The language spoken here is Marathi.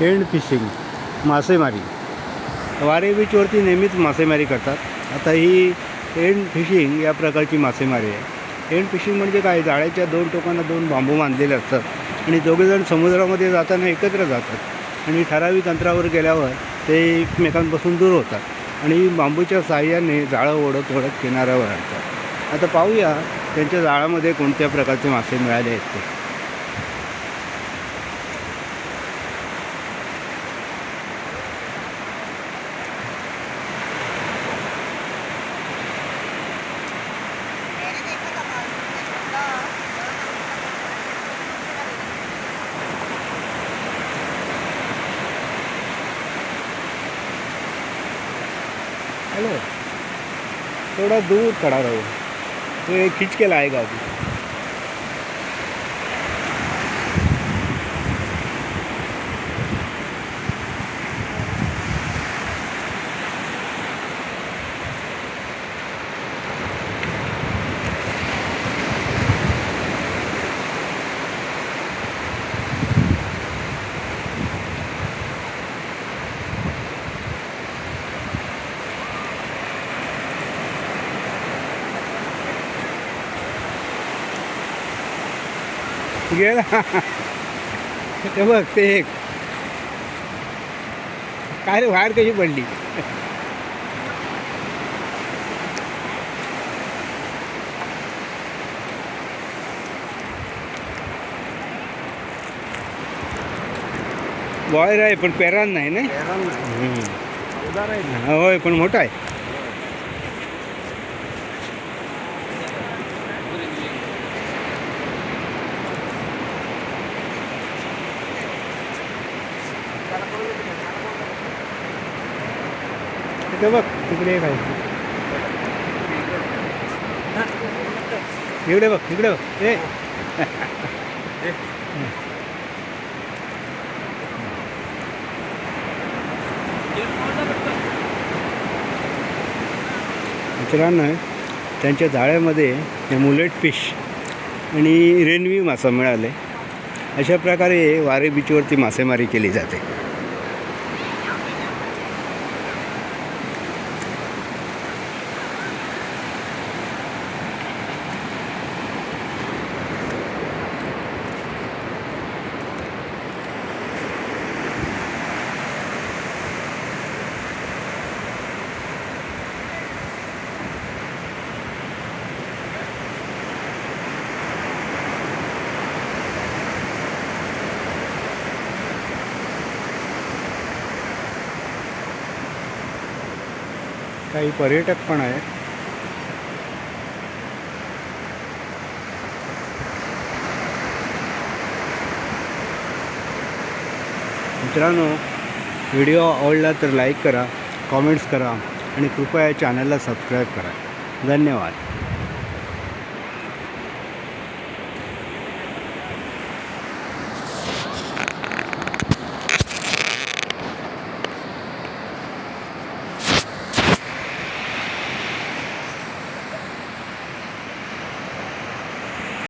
एंड फिशिंग मासेमारी. वारे बीचवरती नेहमीच मासेमारी करतात. आता ही एंड फिशिंग या प्रकारची मासेमारी आहे. एंड फिशिंग म्हणजे काय? जाळ्याच्या दोन टोकांना दोन बांबू बांधलेले असतात आणि दोघेजण समुद्रामध्ये जाताना एकत्र जातात आणि ठराविक अंतरावर गेल्यावर ते एकमेकांपासून दूर होतात आणि बांबूच्या साह्याने जाळं ओढत ओढत किनाऱ्यावर आणतात. आता पाहूया त्यांच्या जाळामध्ये कोणत्या प्रकारचे मासे मिळाले आहेत ते. हॅलो थोड़ा दूर खड़ा रहो। तो ये खींच के लाएगा अभी। गेला ते बघ ते एक। काय रे बाहेर कशी पडली बॉयर आहे पण पेरान नाही ना. होय पण मोठा आहे तिथे बघ तिकडे एक आहे. इकडे बघ तिकडे बघ. ए. मित्रांनो त्यांच्या जाळ्यामध्ये हे मुलेट फिश आणि रेनवी मासा मिळाले. अशा प्रकारे वारे बीचवरती मासेमारी केली जाते. काही पर्यटक पण आहेत. मित्रांनो व्हिडिओ आवडला तर लाईक करा कॉमेंट्स करा आणि कृपया चॅनलला सबस्क्राईब करा. धन्यवाद.